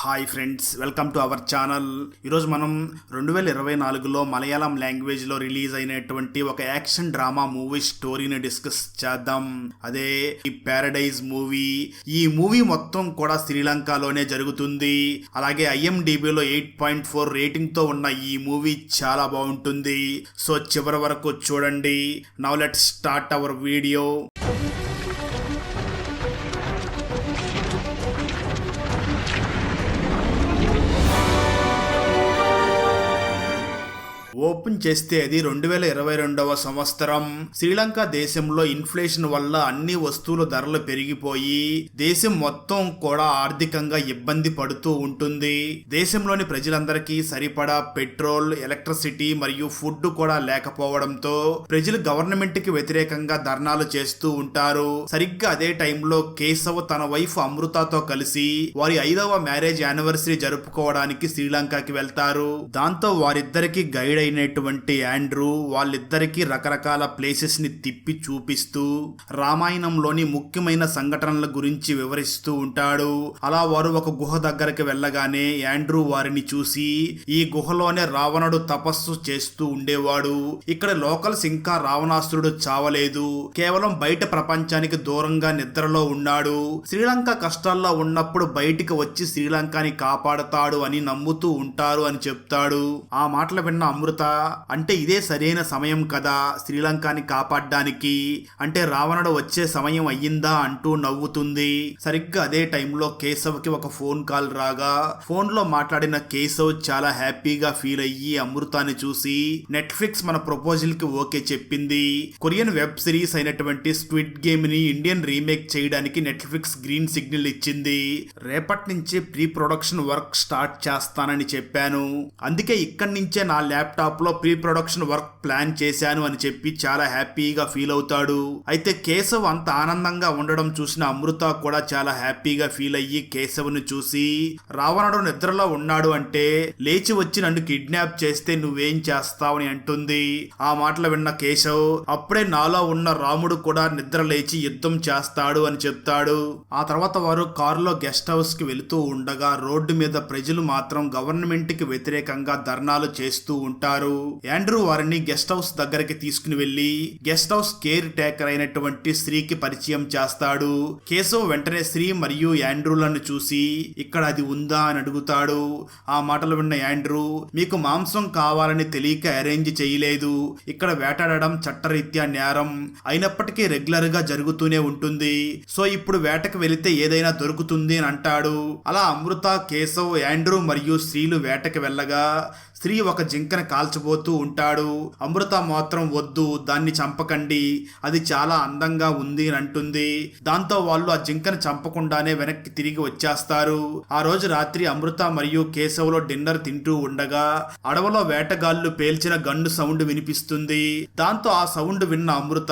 Hi friends welcome to our channel ఈరోజు మనం రెండు వేల ఇరవై నాలుగులో మలయాళం లాంగ్వేజ్లో రిలీజ్ అయినటువంటి ఒక యాక్షన్ డ్రామా మూవీ స్టోరీని డిస్కస్ చేద్దాం. అదే ఈ ప్యారడైజ్ మూవీ ఈ మూవీ మొత్తం కూడా శ్రీలంకలోనే జరుగుతుంది. అలాగే ఐఎండిబిలో ఎయిట్ పాయింట్ ఫోర్ రేటింగ్తో ఉన్న ఈ మూవీ చాలా బాగుంటుంది. సో చివరి వరకు చూడండి. Now let start our video open చేస్తే అది రెండు వేల ఇరవై రెండవ సంవత్సరం. శ్రీలంక దేశంలో ఇన్ఫ్లేషన్ వల్ల అన్ని వస్తువుల ధరలు పెరిగిపోయి దేశం మొత్తం కూడా ఆర్థికంగా ఇబ్బంది పడుతూ ఉంటుంది. దేశంలోని ప్రజలందరికీ సరిపడా పెట్రోల్ ఎలక్ట్రిసిటీ మరియు ఫుడ్ కూడా లేకపోవడంతో ప్రజలు గవర్నమెంట్కి వ్యతిరేకంగా ధర్నాలు చేస్తూ ఉంటారు. సరిగ్గా అదే టైంలో కేశవ్ తన వైఫ్ అమృతతో కలిసి వారి ఐదవ మ్యారేజ్ యానివర్సరీ జరుపుకోవడానికి శ్రీలంకకి వెళ్తారు. దాంతో వారిద్దరికి గైడ్ అయినటువంటి ఆండ్రూ వాళ్ళిద్దరికీ రకరకాల ప్లేసెస్ని తిప్పి చూపిస్తూ రామాయణంలోని ముఖ్యమైన సంఘటనల గురించి వివరిస్తూ ఉంటాడు. అలా వారు ఒక గుహ దగ్గరికి వెళ్ళగానే యాండ్రూ వారిని చూసి ఈ గుహలోనే రావణుడు తపస్సు చేస్తూ ఉండేవాడు. ఇక్కడ లోకల్స్ ఇంకా రావణాసురుడు చావలేదు. కేవలం బయట ప్రపంచానికి దూరంగా నిద్రలో ఉన్నాడు. శ్రీలంక కష్టాల్లో ఉన్నప్పుడు బయటికి వచ్చి శ్రీలంకని కాపాడతాడు అని నమ్ముతూ ఉంటారు అని చెప్తాడు. ఆ మాటలు విన్న అమృత అంటే ఇదే సరైన సమయం కదా శ్రీలంకని కాపాడడానికి. అంటే రావణుడు వచ్చే సమయం అయ్యిందా అంటూ నవ్వుతుంది. సరిగ్గా అదే టైంలో కేశవ్కి ఒక ఫోన్ కాల్ రాగా ఫోన్లో మాట్లాడిన కేశవ్ చాలా హ్యాపీగా ఫీల్ అయ్యి అమృతాన్ని చూసి నెట్ఫ్లిక్స్ మన ప్రపోజల్కి ఓకే చెప్పింది. కొరియన్ వెబ్ సిరీస్ అయినటువంటి స్క్విడ్ గేమ్ని ఇండియన్ రీమేక్ చేయడానికి నెట్ఫ్లిక్స్ గ్రీన్ సిగ్నల్ ఇచ్చింది. రేపటి నుంచి ప్రీ ప్రొడక్షన్ వర్క్ స్టార్ట్ చేస్తానని చెప్పాను. అందుకే ఇక్కడి నుంచే నా ల్యాప్టాప్ లో ప్రీ ప్రొడక్షన్ వర్క్ ప్లాన్ చేశాను అని చెప్పి చాలా హ్యాపీగా ఫీల్ అవుతాడు. అయితే కేశవ్ అంత ఆనందంగా ఉండడం చూసిన అమృత కూడా చాలా హ్యాపీగా ఫీల్ అయ్యి కేశవ్ని చూసి రావణుడు నిద్రలో ఉన్నాడు అంటే లేచి వచ్చి నన్ను కిడ్నాప్ చేస్తే నువ్వేం చేస్తావని అంటుంది. ఆ మాటలు విన్న కేశవ్ అప్పుడే నాలో ఉన్న రాముడు కూడా నిద్ర లేచి యుద్ధం చేస్తాడు అని చెప్తాడు. ఆ తర్వాత వారు కారులో గెస్ట్ హౌస్కి వెళుతూ ఉండగా రోడ్డు మీద ప్రజలు మాత్రం గవర్నమెంట్కి వ్యతిరేకంగా ధర్నాలు చేస్తూ ఉంటారు. యాండ్రూ వారిని గెస్ట్ హౌస్ దగ్గరికి తీసుకుని వెళ్ళి గెస్ట్ హౌస్ కేర్ టేకర్ అయినటువంటి స్త్రీకి పరిచయం చేస్తాడు. కేశవ్ వెంటనే స్త్రీ మరియు యాండ్రూలను చూసి ఇక్కడ అది ఉందా అని అడుగుతాడు. ఆ మాటలు విన్న యాండ్రూ మీకు మాంసం కావాలని తెలియక అరేంజ్ చేయలేదు. ఇక్కడ వేటాడడం చట్టరీత్యా నేరం. అయినప్పటికీ రెగ్యులర్గా జరుగుతూనే ఉంటుంది. సో ఇప్పుడు వేటకు వెళితే ఏదైనా దొరుకుతుంది అని అంటాడు. అలా అమృత కేశవ్ యాండ్రూ మరియు స్త్రీలు వేటకు వెళ్ళగా స్త్రీ ఒక జింకను కాల్చబోతూ ఉంటాడు. అమృత మాత్రం వద్దు దాన్ని చంపకండి. అది చాలా అందంగా ఉంది అని అంటుంది. దాంతో వాళ్ళు ఆ జింకను చంపకుండానే వెనక్కి తిరిగి వచ్చేస్తారు. ఆ రోజు రాత్రి అమృత మరియు కేశవులో డిన్నర్ తింటూ ఉండగా అడవిలో వేటగాళ్ళు పేల్చిన గన్ను సౌండ్ వినిపిస్తుంది. దాంతో ఆ సౌండ్ విన్న అమృత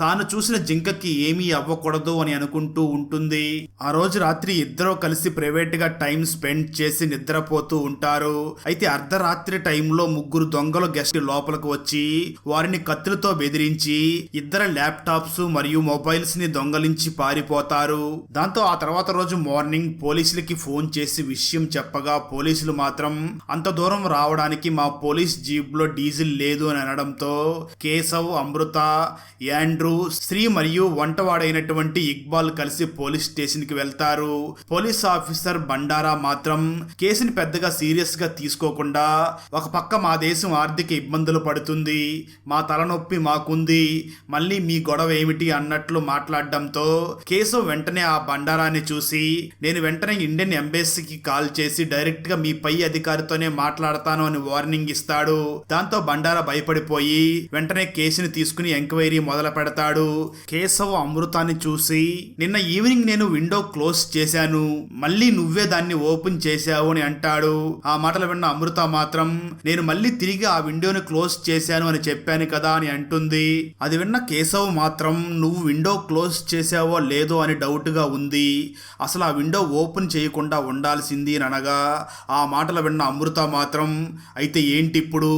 తాను చూసిన జింకకి ఏమీ అవ్వకూడదు అని అనుకుంటూ ఉంటుంది. ఆ రోజు రాత్రి ఇద్దరూ కలిసి ప్రైవేట్గా టైం స్పెండ్ చేసి నిద్రపోతూ ఉంటారు. అయితే అర్ధరాత్రి రాత్రి టైంలో ముగ్గురు దొంగలు గెస్ట్ లోపలికి వచ్చి వారిని కత్తులతో బెదిరించి ఇద్దరు ల్యాప్టాప్స్ మరియు మొబైల్స్ని దొంగలించి పారిపోతారు. దాంతో ఆ తర్వాత రోజు మార్నింగ్ పోలీసులకి ఫోన్ చేసి విషయం చెప్పగా పోలీసులు మాత్రం అంత దూరం రావడానికి మా పోలీస్ జీప్లో డీజిల్ లేదు అని అనడంతో కేశవ్ అమృత యాండ్రూ స్త్రీ మరియు వంటవాడైనటువంటి ఇక్బాల్ కలిసి పోలీస్ స్టేషన్కి వెళ్తారు. పోలీస్ ఆఫీసర్ బండారా మాత్రం కేసుని పెద్దగా సీరియస్గా తీసుకోకుండా ఒక పక్క మా దేశం ఆర్థిక ఇబ్బందులు పడుతుంది మా తలనొప్పి మాకుంది మళ్ళీ మీ గొడవ ఏమిటి అన్నట్లు మాట్లాడడంతో కేశవ్ వెంటనే ఆ బండారాన్ని చూసి నేను వెంటనే ఇండియన్ ఎంబసీకి కాల్ చేసి డైరెక్ట్గా మీ పై అధికారితోనే మాట్లాడతాను అని వార్నింగ్ ఇస్తాడు. దాంతో బండారా భయపడిపోయి వెంటనే కేసుని తీసుకుని ఎంక్వైరీ మొదలు పెడతాడు. కేశవ్ అమృతాన్ని చూసి నిన్న ఈవినింగ్ నేను విండో క్లోజ్ చేశాను మళ్ళీ నువ్వే దాన్ని ఓపెన్ చేశావు అని అంటాడు. ఆ మాటలు విన్న అమృత మాత్రం మాత్రం నేను మళ్ళీ తిరిగి ఆ విండోని క్లోజ్ చేశాను అని చెప్పాను కదా అని అంటుంది. అది విన్న కేశవ్ మాత్రం నువ్వు విండో క్లోజ్ చేసావో లేదో అని డౌట్గా ఉంది. అసలు ఆ విండో ఓపెన్ చేయకుండా ఉండాల్సింది అని అనగా ఆ మాటలు విన్న అమృత మాత్రం అయితే ఏంటి ఇప్పుడు?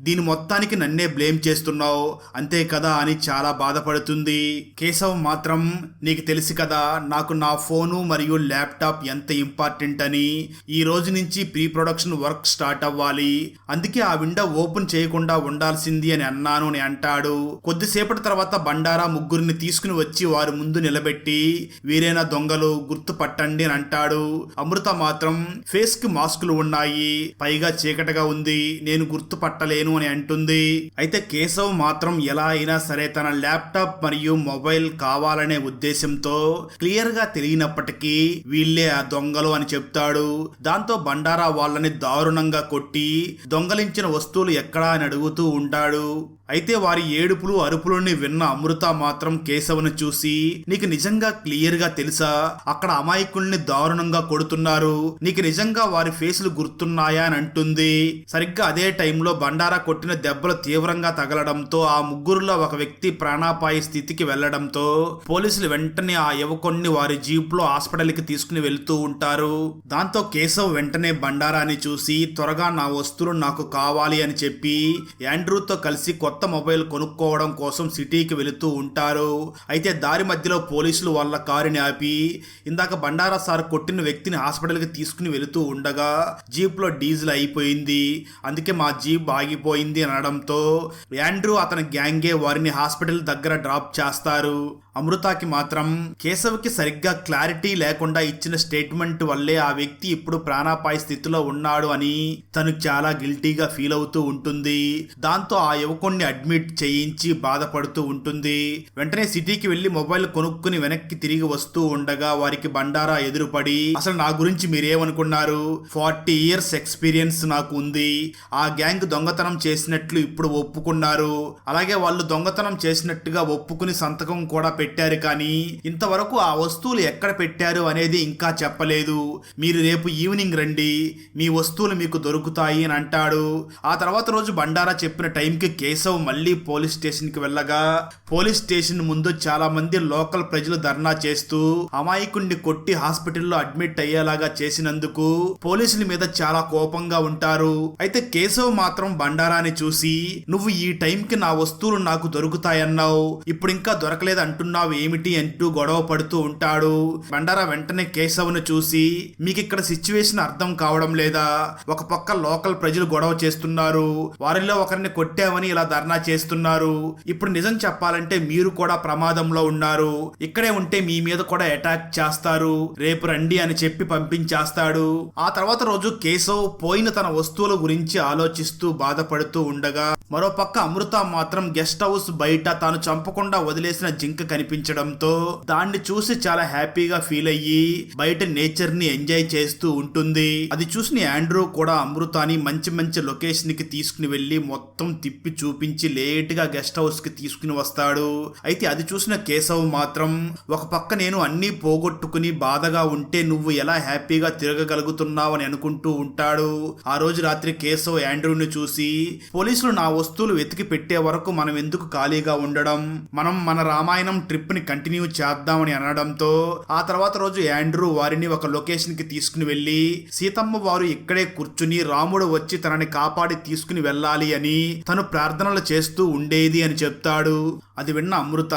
దీని మొత్తానికి నన్నే బ్లేమ్ చేస్తున్నావు. అంతే కదా అని చాలా బాధపడుతుంది. కేశవ్ మాత్రం నీకు తెలుసు కదా నాకు నా ఫోను మరియు ల్యాప్టాప్ ఎంత ఇంపార్టెంట్ అని. ఈ రోజు నుంచి ప్రీ ప్రొడక్షన్ వర్క్ స్టార్ట్ అవ్వాలి. అందుకే ఆ విండో ఓపెన్ చేయకుండా ఉండాల్సింది అని అన్నాను అని అంటాడు. కొద్దిసేపటి తర్వాత బండారా ముగ్గురిని తీసుకుని వచ్చి వారి ముందు నిలబెట్టి వీరైన దొంగలు గుర్తుపట్టండి అని అంటాడు. అమృత మాత్రం ఫేస్కి మాస్కులు ఉన్నాయి పైగా చీకటిగా ఉంది నేను గుర్తుపట్టలేను అని అంటుంది. అయితే కేశవ్ మాత్రం ఎలా అయినా సరే తన ల్యాప్టాప్ మరియు మొబైల్ కావాలనే ఉద్దేశంతో క్లియర్గా తెలియనప్పటికీ వీళ్ళే ఆ దొంగలు అని చెప్తాడు. దాంతో బండారా వాళ్ళని దారుణంగా కొట్టి దొంగలించిన వస్తువులు ఎక్కడా అని అడుగుతూ ఉంటాడు. అయితే వారి ఏడుపులు అరుపులని విన్న అమృత మాత్రం కేశవను చూసి నీకు నిజంగా క్లియర్గా తెలుసా? అక్కడ అమాయకుల్ని దారుణంగా కొడుతున్నారు. నీకు నిజంగా వారి ఫేసులు గుర్తున్నాయా? అని అంటుంది. సరిగ్గా అదే టైంలో బండారా కొట్టిన దెబ్బలు తీవ్రంగా తగలడంతో ఆ ముగ్గురులో ఒక వ్యక్తి ప్రాణాపాయ స్థితికి వెళ్ళడంతో పోలీసులు వెంటనే ఆ యువకుణ్ణి వారి జీప్లో హాస్పిటల్కి తీసుకుని వెళ్తూ ఉంటారు. దాంతో కేశవ్ వెంటనే బండారాని చూసి త్వరగా నా వస్తువులు నాకు కావాలి అని చెప్పి యాండ్రూతో కలిసి కొత్త కొత్త మొబైల్ కొనుక్కోవడం కోసం సిటీకి వెళుతూ ఉంటారు. అయితే దారి మధ్యలో పోలీసులు వాళ్ళ కారుని ఆపి ఇందాక బండారా సార్ కొట్టిన వ్యక్తిని హాస్పిటల్కి తీసుకుని వెళుతూ ఉండగా జీప్లో డీజిల్ అయిపోయింది. అందుకే మా జీప్ ఆగిపోయింది అనడంతో యాండ్రూ అతని గ్యాంగే వారిని హాస్పిటల్ దగ్గర డ్రాప్ చేస్తారు. అమృతాకి మాత్రం కేశవ్కి సరిగ్గా క్లారిటీ లేకుండా ఇచ్చిన స్టేట్మెంట్ వల్లే ఆ వ్యక్తి ఇప్పుడు ప్రాణాపాయ స్థితిలో ఉన్నాడు అని తను చాలా గిల్టీగా ఫీల్ అవుతూ ఉంటుంది. దాంతో ఆ యువకుణ్ణి అడ్మిట్ చేయించి బాధపడుతూ ఉంటుంది. వెంటనే సిటీకి వెళ్ళి మొబైల్ కొనుక్కుని వెనక్కి తిరిగి వస్తూ ఉండగా వారికి బండారా ఎదురుపడి అసలు నా గురించి మీరేమనుకున్నారు? ఫార్టీ ఇయర్స్ ఎక్స్పీరియన్స్ నాకు ఉంది. ఆ గ్యాంగ్ దొంగతనం చేసినట్లు ఇప్పుడు ఒప్పుకున్నారు. అలాగే వాళ్ళు దొంగతనం చేసినట్టుగా ఒప్పుకుని సంతకం కూడా పెట్టి పెట్టారు కానీ ఇంతవరకు ఆ వస్తువులు ఎక్కడ పెట్టారు అనేది ఇంకా చెప్పలేదు. మీరు రేపు ఈవినింగ్ రండి. మీ వస్తువులు మీకు దొరుకుతాయి అని అంటాడు. ఆ తర్వాత రోజు బండారా చెప్పిన టైంకి కేశవ్ మళ్ళీ పోలీస్ స్టేషన్కి వెళ్ళగా పోలీస్ స్టేషన్ ముందు చాలా మంది లోకల్ ప్రజలు ధర్నా చేస్తూ అమాయకుణ్ణి కొట్టి హాస్పిటల్లో అడ్మిట్ అయ్యేలాగా చేసినందుకు పోలీసుల మీద చాలా కోపంగా ఉంటారు. అయితే కేశవ్ మాత్రం బండారాని చూసి నువ్వు ఈ టైంకి నా వస్తువులు నాకు దొరుకుతాయన్నావు. ఇప్పుడు ఇంకా దొరకలేదు అంటున్నావు ఏమిటి అంటూ గొడవ పడుతూ ఉంటాడు. బండారా వెంటనే కేశవ్ను చూసి మీకు ఇక్కడ సిచ్యువేషన్ అర్థం కావడం లేదా? ఒక పక్క లోకల్ ప్రజలు గొడవ చేస్తున్నారు. వారిలో ఒకరిని కొట్టామని ఇలా ధర్నా చేస్తున్నారు. ఇప్పుడు నిజం చెప్పాలంటే మీరు కూడా ప్రమాదంలో ఉన్నారు. ఇక్కడే ఉంటే మీ మీద కూడా అటాక్ చేస్తారు. రేపు రండి అని చెప్పి పంపించేస్తాడు. ఆ తర్వాత రోజు కేశవ్ పోయిన తన వస్తువుల గురించి ఆలోచిస్తూ బాధపడుతూ ఉండగా మరో పక్క అమృత మాత్రం గెస్ట్ హౌస్ బయట తాను చంపకుండా వదిలేసిన జింక కనిపించడంతో దాన్ని చూసి చాలా హ్యాపీగా ఫీల్ అయ్యి బయట నేచర్ని ఎంజాయ్ చేస్తూ ఉంటుంది. అది చూసిన యాండ్రూ కూడా అమృతాని మంచి మంచి లొకేషన్కి తీసుకుని వెళ్ళి మొత్తం తిప్పి చూపించి లేట్గా గెస్ట్ హౌస్కి తీసుకుని వస్తాడు. అయితే అది చూసిన కేశవ్ మాత్రం ఒక పక్క నేను అన్ని పోగొట్టుకుని బాధగా ఉంటే నువ్వు ఎలా హ్యాపీగా తిరగగలుగుతున్నావు అని అనుకుంటూ ఉంటాడు. ఆ రోజు రాత్రి కేశవ్ యాండ్రూని చూసి పోలీసులు నా వస్తువులు వెతికి పెట్టే వరకు మనం ఎందుకు ఖాళీగా ఉండడం? మనం మన రామాయణం ట్రిప్ని కంటిన్యూ చేద్దామని అనడంతో ఆ తర్వాత రోజు యాండ్రూ వారిని ఒక లొకేషన్కి తీసుకుని వెళ్ళి సీతమ్మ వారు ఇక్కడే కూర్చుని రాముడు వచ్చి తనని కాపాడి తీసుకుని వెళ్ళాలి అని తను ప్రార్థనలు చేస్తూ ఉండేది అని చెప్తాడు. అది విన్న అమృత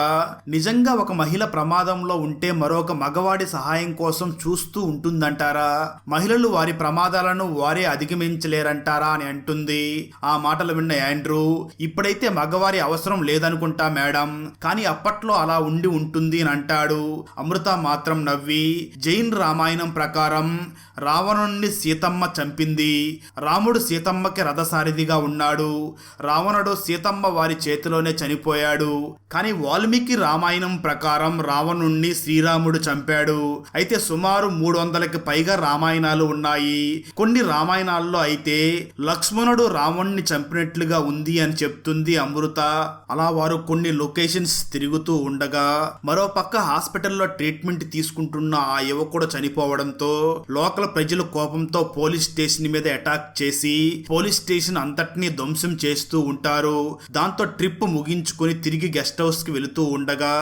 నిజంగా ఒక మహిళ ప్రమాదంలో ఉంటే మరొక మగవాడి సహాయం కోసం చూస్తూ ఉంటుందంటారా? మహిళలు వారి ప్రమాదాలను వారే అధిగమించలేరంటారా? అని అంటుంది. ఆ మాటలు విన్న యాండ్రూ ఇప్పుడైతే మగవారి అవసరం లేదనుకుంటా మేడం కానీ అప్పట్లో అలా ఉండి ఉంటుంది అని అంటాడు. అమృత మాత్రం నవ్వి జైన్ రామాయణం ప్రకారం రావణుణ్ణి సీతమ్మ చంపింది. రాముడు సీతమ్మకి రథసారథిగా ఉన్నాడు. రావణుడు సీతమ్మ వారి చేతిలోనే చనిపోయాడు. కానీ వాల్మీకి రామాయణం ప్రకారం రావణుణ్ణి శ్రీరాముడు చంపాడు. అయితే సుమారు మూడు వందలకి పైగా రామాయణాలు ఉన్నాయి. కొన్ని రామాయణాల్లో అయితే లక్ష్మణుడు రావణ్ణి చంపినట్లుగా ఉంది అని చెప్తుంది అమృత. అలా వారు కొన్ని లొకేషన్స్ తిరుగుతూ ఉండగా మరో పక్క హాస్పిటల్లో ట్రీట్మెంట్ తీసుకుంటున్న ఆ యువకుడు చనిపోవడంతో లోకల్ ప్రజలు కోపంతో పోలీస్ స్టేషన్ మీద అటాక్ చేసి పోలీస్ స్టేషన్ అంతటినీ ధ్వంసం చేస్తూ ఉంటారు. దాంతో ట్రిప్ ముగించుకొని తిరిగి గెస్ట్ హౌస్కి వెళుతూ ఉండగా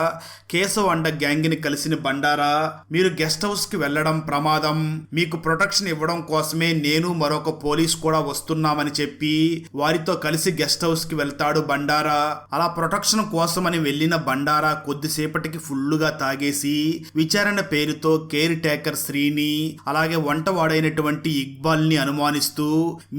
కేశవ్ అండ గ్యాంగ్ని కలిసిన బండారా మీరు గెస్ట్ హౌస్కి వెళ్ళడం ప్రమాదం. మీకు ప్రొటెక్షన్ ఇవ్వడం కోసమే నేను మరొక పోలీస్ కూడా వస్తున్నామని చెప్పి వారితో కలిసి గెస్ట్ హౌస్కి వెళ్తాడు బండారా. అలా ప్రొటెక్షన్ కోసమని వెళ్ళిన బండారా కొద్దిసేపటికి ఫుల్లుగా తాగేసి విచారణ పేరుతో కేర్ టేకర్ శ్రీని అలాగే వంటవాడైనటువంటి ఇక్బాల్ని అనుమానిస్తూ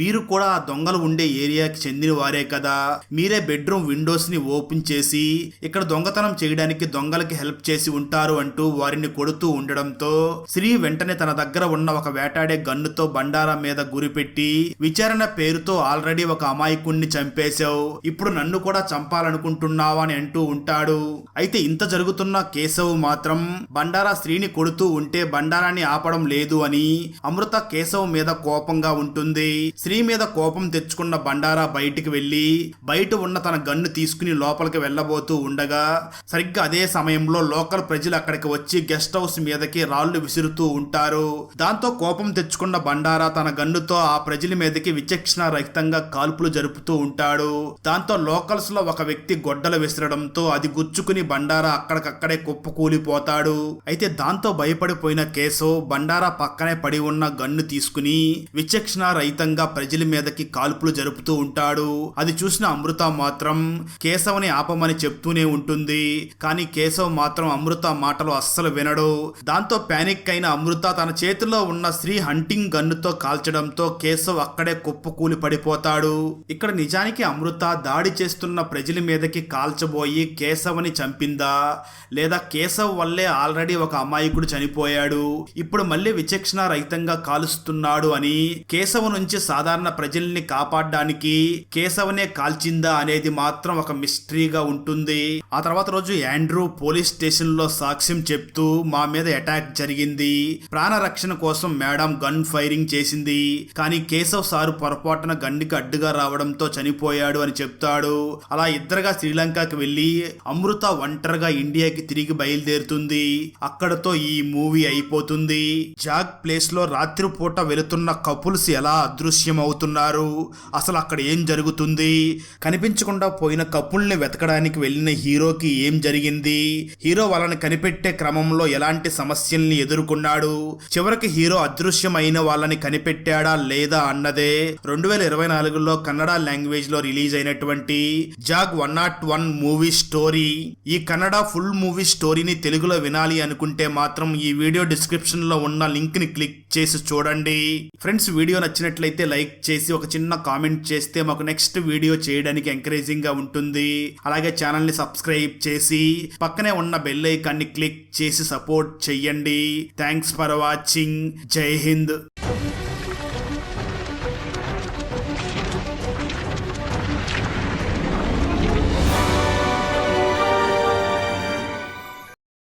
మీరు కూడా ఆ దొంగలు ఉండే ఏరియాకి చెందిన వారే కదా మీరే బెడ్రూమ్ విండోస్ని ఓపెన్ చేసి ఇక్కడ దొంగతనం చేయడానికి దొంగలకి హెల్ప్ చేసి ఉంటారు అంటూ వారిని కొడుతూ ఉండడంతో శ్రీ వెంటనే తన దగ్గర ఉన్న ఒక వేటాడే గన్నుతో బండారా మీద గురిపెట్టి విచారణ పేరుతో ఆల్రెడీ ఒక అమాయకుణ్ణి చంపేశావు. ఇప్పుడు నన్ను కూడా చంపాలనుకుంటున్నావా అని అంటూ ఉంటాడు. అయితే ఇంత జరుగుతున్న కేశవ్ మాత్రం బండారా శ్రీని కొడుతూ ఉంటే బండారాన్ని ఆపడం లేదు అని అమృత కేశవ్ మీద కోపంగా ఉంటుంది. శ్రీ మీద కోపం తెచ్చుకున్న బండారా బయటికి వెళ్ళి బయట ఉన్న తన గన్ను తీసుకుని లోపలికి వెళ్ళబోతూ ఉండగా సరిగ్గా అదే సమయంలో లోకల్ ప్రజలు అక్కడికి వచ్చి గెస్ట్ హౌస్ మీదకి రాళ్ళు విసురుతూ ఉంటారు. దాంతో కోపం తెచ్చుకున్న బండారా తన గన్నుతో ఆ ప్రజల మీదకి విచక్షణ రహితంగా కాల్పులు జరుపుతూ ఉంటాడు. దాంతో లోకల్స్లో ఒక వ్యక్తి గొడ్డలు విసరడంతో అది గుచ్చుకుని బండారా అక్కడికక్కడే కుప్పకూలిపోతాడు. అయితే దాంతో భయపడిపోయిన కేశవ్ బండారా పక్కనే పడి ఉన్న గన్ను తీసుకుని విచక్షణ రహితంగా ప్రజల మీదకి కాల్పులు జరుపుతూ ఉంటాడు. అది చూసిన అమృత మాత్రం కేశవ్ని ఆపమని చెప్తూనే ఉంటుంది. కానీ కేశవ్ మాత్రం అమృత మాటలు అస్సలు వినడు. దాంతో పానిక్ అయిన అమృత తన చేతిలో ఉన్న శ్రీ హంటింగ్ గన్నుతో కాల్చడంతో కేశవ్ అక్కడే కుప్పకూలి పడిపోతాడు. ఇక్కడ నిజానికి అమృత దాడి చేస్తున్న ప్రజల మీదకి కాల్చబోయి కేశవని చంపిందా? లేదా కేశవ్ వల్లే ఆల్రెడీ ఒక అమాయకుడు చనిపోయాడు. ఇప్పుడు మళ్ళీ విచక్షణ రహితంగా కాలుస్తున్నాడు అని కేశవ నుంచి సాధారణ ప్రజల్ని కాపాడడానికి కేశవనే కాల్చిందా అనేది మాత్రం ఒక మిస్టరీగా ఉంటుంది ఆ తర్వాత రోజు యాండ్రూ పోలీస్ స్టేషన్లో సాక్ష్యం చెప్తూ మా మీద అటాక్ జరిగింది. ప్రాణ రక్షణ కోసం మేడం గన్ ఫైరింగ్ చేసింది. కానీ కేశవ్ సారు పొరపాటున గన్నికి అడ్డుగా రావడంతో చనిపోయాడు అని చెప్తాడు. అలా ఇద్దరుగా శ్రీలంకకి వెళ్ళి అమృత ఒంటరిగా ఇండియాకి తిరిగి బయలుదేరుతుంది. అక్కడతో ఈ మూవీ అయిపోతుంది. జాగ్ ప్లేస్లో రాత్రిపూట వెళుతున్న కపుల్స్ ఎలా అదృశ్యం అవుతున్నారు అసలు అక్కడ ఏం జరుగుతుంది? కనిపించకుండా పోయిన కపుల్ని వెతకడానికి వెళ్ళిన హీరోకి ఏం జరిగింది? హీరో వాళ్ళని కనిపెట్టే క్రమంలో ఎలాంటి సమస్యల్ని ఎదుర్కొన్నాడు? చివరికి హీరో అదృశ్యమైన వాళ్ళని కనిపెట్టాడా లేదా అన్నదే రెండు వేల ఇరవై నాలుగులో కన్నడ లాంగ్వేజ్లో రిలీజ్ అయినటువంటి Jog one not one movie story. ఈ కన్నడ ఫుల్ మూవీ స్టోరీని తెలుగులో వినాలి అనుకుంటే మాత్రం ఈ వీడియో డిస్క్రిప్షన్లో ఉన్న లింక్ని క్లిక్ చేసి చూడండి. ఫ్రెండ్స్ వీడియో నచ్చినట్లయితే లైక్ చేసి ఒక చిన్న కామెంట్ చేస్తే మాకు నెక్స్ట్ వీడియో చేయడానికి ఎంకరేజింగ్గా ఉంటుంది. అలాగే ఛానల్ ఛానల్ని సబ్స్క్రైబ్ చేసి పక్కనే ఉన్న బెల్ ఐకాన్ని క్లిక్ చేసి సపోర్ట్ చెయ్యండి. Thanks for watching. Jai Hind.